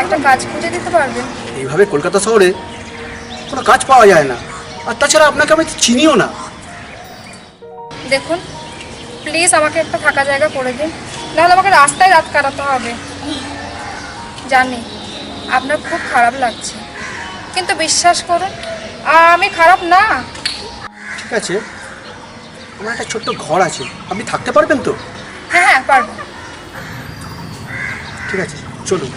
একটা কাজ খুঁজে দিতে পারবেন এইভাবে কলকাতা শহরে কোনো কাজ পাওয়া যায় না। আর তাছাড়া আপনাকে আমি চিনিও না। দেখুন প্লিজ আমাকে একটা থাকা জায়গা করে দিন। নাহলে আমাকে রাস্তায় রাত কাটাতে হবে। জানি আপনার খুব খারাপ লাগছে। কিন্তু বিশ্বাস করুন আমি খারাপ না। ঠিক আছে আমার একটা ছোট্ট ঘর আছে। আপনি থাকতে পারবেন তো? হ্যাঁ হ্যাঁ পারব। ঠিক আছে চলুন।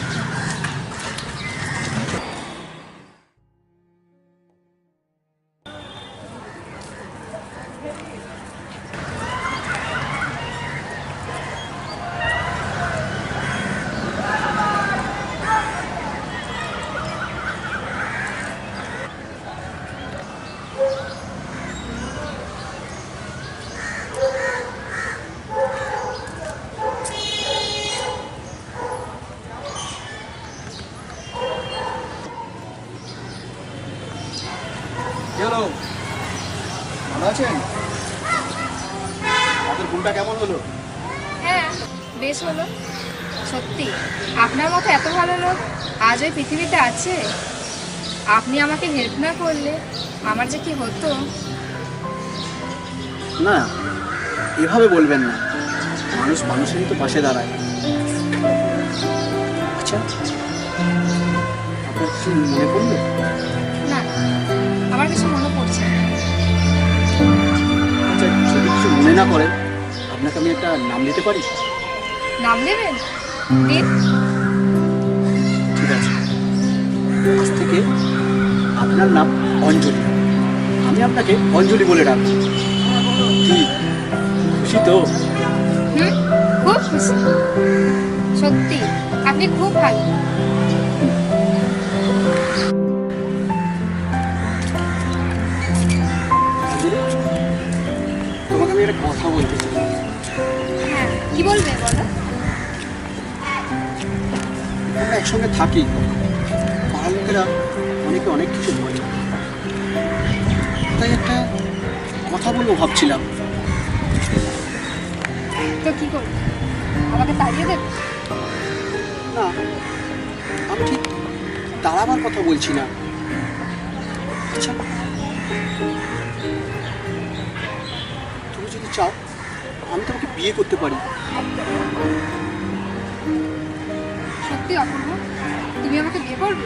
আছেন? আপনার ঘুমটা কেমন হলো? হ্যাঁ বেশ হলো। সত্যি আপনার মতো এত ভালো লোক আজ ওই পৃথিবীতে আছে? আপনি আমাকে হেল্প না করলে আমার যে কি হতো? না এভাবে বলবেন না। মানুষ মানুষেরই তো পাশে দাঁড়ায়। আচ্ছা আপনার কিছু মনে পড়ল? না করেন আপনাকে আমি একটা নাম দিতে পারি? নাম নেবেন ঠিক আছে। আজ থেকে আপনার নাম অঞ্জলি। আমি আপনাকে অঞ্জলি বলে ডাকবো। কি খুশি তো? খুব খুশি। সত্যি আপনি খুব ভালো। আমরা একসঙ্গে থাকি। পাড়ার লোকেরা অনেকে অনেক কিছু বলে। তাই একটা কথা বলব ভাবছিলাম। তো কি করবে? আমাকে তাড়িয়ে দেবে না আমি ঠিক দাঁড়াবার কথা বলছি না। আচ্ছা। তুমি যদি চাও আমি তোমাকে বিয়ে করতে পারি। সত্যি অপূর্ব। তুমি আমাকে বিয়ে করবে?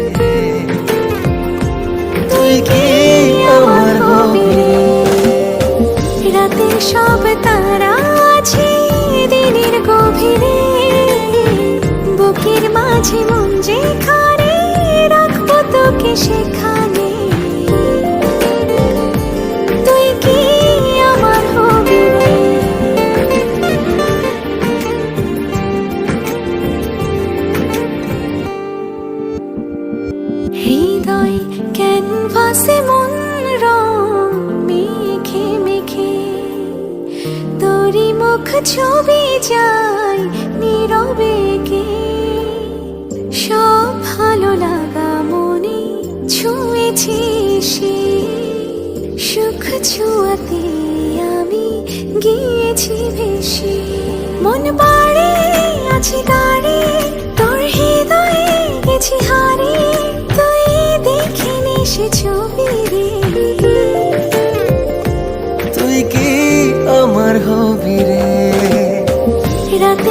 রাতের সব তারা আছে দিনের গভীরে। বুকের মাঝে মন যেখানে রাখব তোকে সেখানে। তুই কি আমার হবি হৃদয় ক্যানভাসে মন মেখে ছবি যাই নীরবে কে? সব ভালো লাগা মনে ছুঁয়েছি সে। সুখ ছুয়াতে আমি গিয়েছি ভেসে। মন বাড়ে আছি দাঁড়ে তোর হৃদয়ে গেছি হারে। তুই দেখিনি সে ছবি রে।